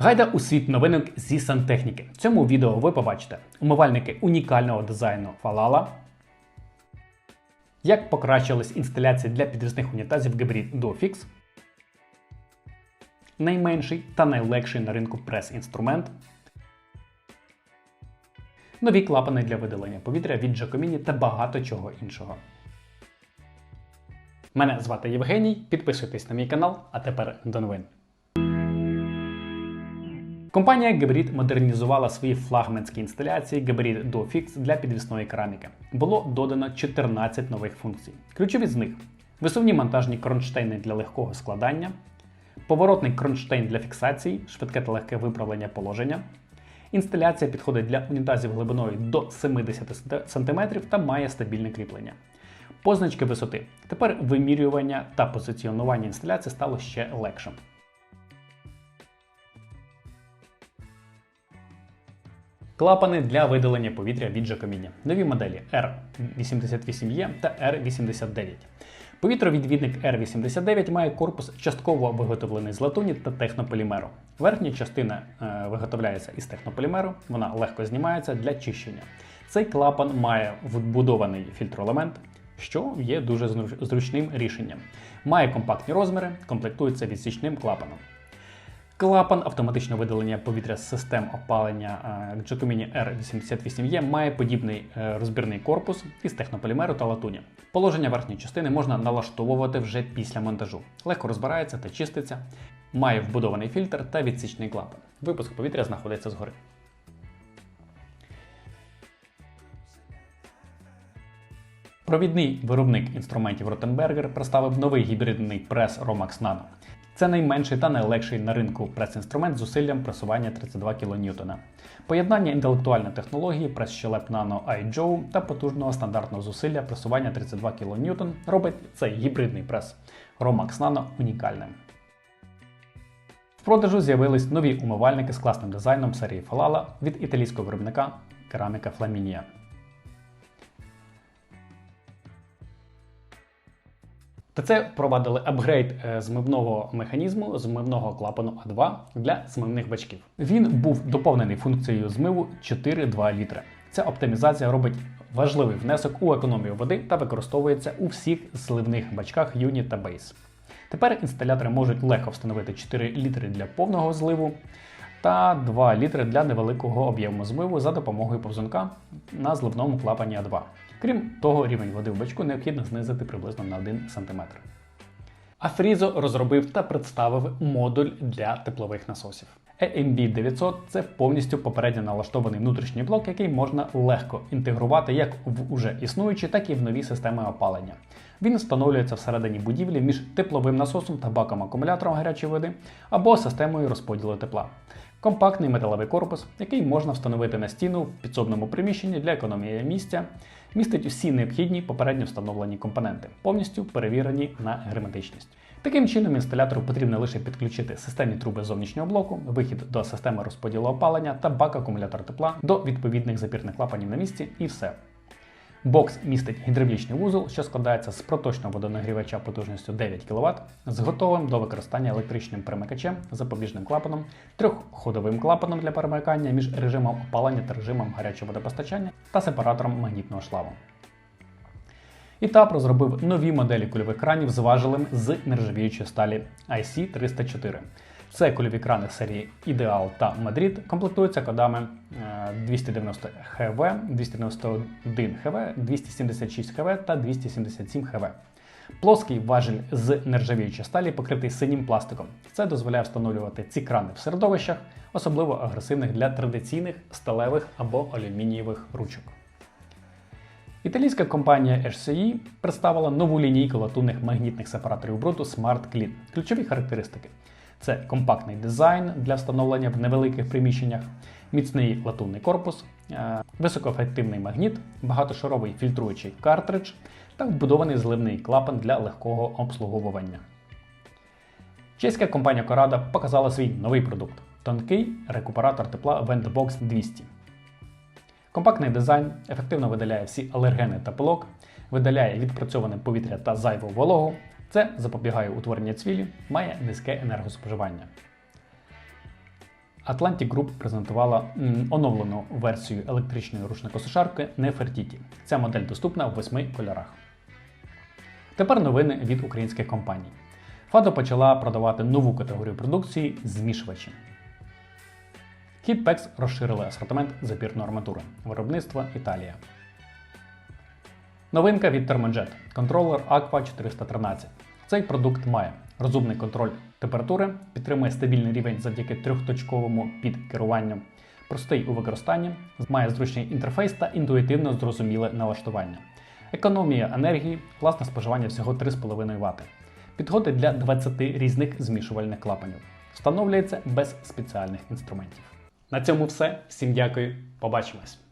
Гайда у світ новинок зі сантехніки. В цьому відео ви побачите умивальники унікального дизайну Falala, як покращилась інсталяція для підвісних унітазів Geberit DuoFix, найменший та найлегший на ринку прес-інструмент, нові клапани для видалення повітря від Giacomini та багато чого іншого. Мене звати Євгеній. Підписуйтесь на мій канал, а тепер до новин. Компанія Geberit модернізувала свої флагманські інсталяції Geberit DuoFix для підвісної кераміки. Було додано 14 нових функцій. Ключові з них: висувні монтажні кронштейни для легкого складання, поворотний кронштейн для фіксації, швидке та легке виправлення положення. Інсталяція підходить для унітазів глибиною до 70 см та має стабільне кріплення. Позначки висоти. Тепер вимірювання та позиціонування інсталяції стало ще легшим. Клапани для видалення повітря від Giacomini. Нові моделі R88E та R89. Повітровідвідник R89 має корпус частково виготовлений з латуні та технополімеру. Верхня частина е, виготовляється із технополімеру, вона легко знімається для чищення. Цей клапан має вбудований фільтроелемент, що є дуже зручним рішенням. Має компактні розміри, комплектується відсічним клапаном. Клапан автоматичного видалення повітря з систем опалення е, Giacomini R88E має подібний е, розбірний корпус із технополімеру та латуні. Положення верхньої частини можна налаштовувати вже після монтажу. Легко розбирається та чиститься. Має вбудований фільтр та відсічний клапан. Випуск повітря знаходиться згори. Провідний виробник інструментів Rottenberger представив новий гібридний прес Romax Nano. Це найменший та найлегший на ринку прес-інструмент з зусиллям пресування 32 кН. Поєднання інтелектуальної технології прес-щелеп Nano iJoe та потужного стандартного зусилля пресування 32 кН робить цей гібридний прес Romax Nano унікальним. В продажу з'явились нові умивальники з класним дизайном серії Falala від італійського виробника кераміка Flaminia. ТЦ впровадили апгрейд е, змивного механізму змивного клапану А2 для змивних бачків. Він був доповнений функцією змиву 4-2 літри. Ця оптимізація робить важливий внесок у економію води та використовується у всіх зливних бачках Юні та Base. Тепер інсталятори можуть легко встановити 4 літри для повного зливу та 2 літри для невеликого об'єму змиву за допомогою повзунка на зливному клапані А2. Крім того, рівень води в бачку необхідно знизити приблизно на 1 см. Афрізо розробив та представив модуль для теплових насосів. EMB 900 це повністю попередньо налаштований внутрішній блок, який можна легко інтегрувати як в уже існуючі, так і в нові системи опалення. Він встановлюється всередині будівлі між тепловим насосом та баком акумулятором гарячої води або системою розподілу тепла. Компактний металевий корпус, який можна встановити на стіну в підсобному приміщенні для економії місця, містить усі необхідні попередньо встановлені компоненти, повністю перевірені на герметичність. Таким чином, інсталятору потрібно лише підключити системні труби зовнішнього блоку, вихід до системи розподілу опалення та бак акумулятор тепла до відповідних запірних клапанів на місці і все. Бокс містить гідравлічний вузол, що складається з проточного водонагрівача потужністю 9 кВт, з готовим до використання електричним перемикачем, запобіжним клапаном, трьохходовим клапаном для перемикання між режимом опалення та режимом гарячого водопостачання та сепаратором магнітного шлаву. Ітап розробив нові моделі кульових кранів з важелем з нержавіючої сталі IC304. Це кульові крани серії Ideal та Madrid комплектуються кодами е, 290 ХВ, 291 ХВ, 276 ХВ та 277 ХВ. Плоский важель з нержавіючої сталі покритий синім пластиком. Це дозволяє встановлювати ці крани в середовищах, особливо агресивних для традиційних сталевих або алюмінієвих ручок. Італійська компанія HCE представила нову лінійку латунних магнітних сепараторів бруду Smart. Ключові характеристики: це компактний дизайн для встановлення в невеликих приміщеннях, міцний латунний корпус, е, високоефективний магніт, багатошаровий фільтруючий картридж та вбудований зливний клапан для легкого обслуговування. Чеська компанія Corada показала свій новий продукт тонкий рекуператор тепла Ventbox 200. Компактний дизайн ефективно видаляє всі алергени та пилок, видаляє відпрацьоване повітря та зайву вологу. Це запобігає утворенню цвілі, має низьке енергоспоживання. Atlantic Group презентувала оновлену версію електричної рушникосушарки Nefertiti. Ця модель доступна в восьми кольорах. Тепер новини від українських компаній. Фадо почала продавати нову категорію продукції змішувачі. Хіппекс розширили асортимент запірної арматури. Виробництво Італія. Новинка від Thermojet – контролер Aqua 413. Цей продукт має розумний контроль температури, підтримує стабільний рівень завдяки трьохточковому підкеруванню, простий у використанні, має зручний інтерфейс та інтуїтивно зрозуміле налаштування. Економія енергії, власне споживання всього 3,5 Вт. Підходить для 20 різних змішувальних клапанів. Встановлюється без спеціальних інструментів. На цьому все. Всім дякую. Побачимось!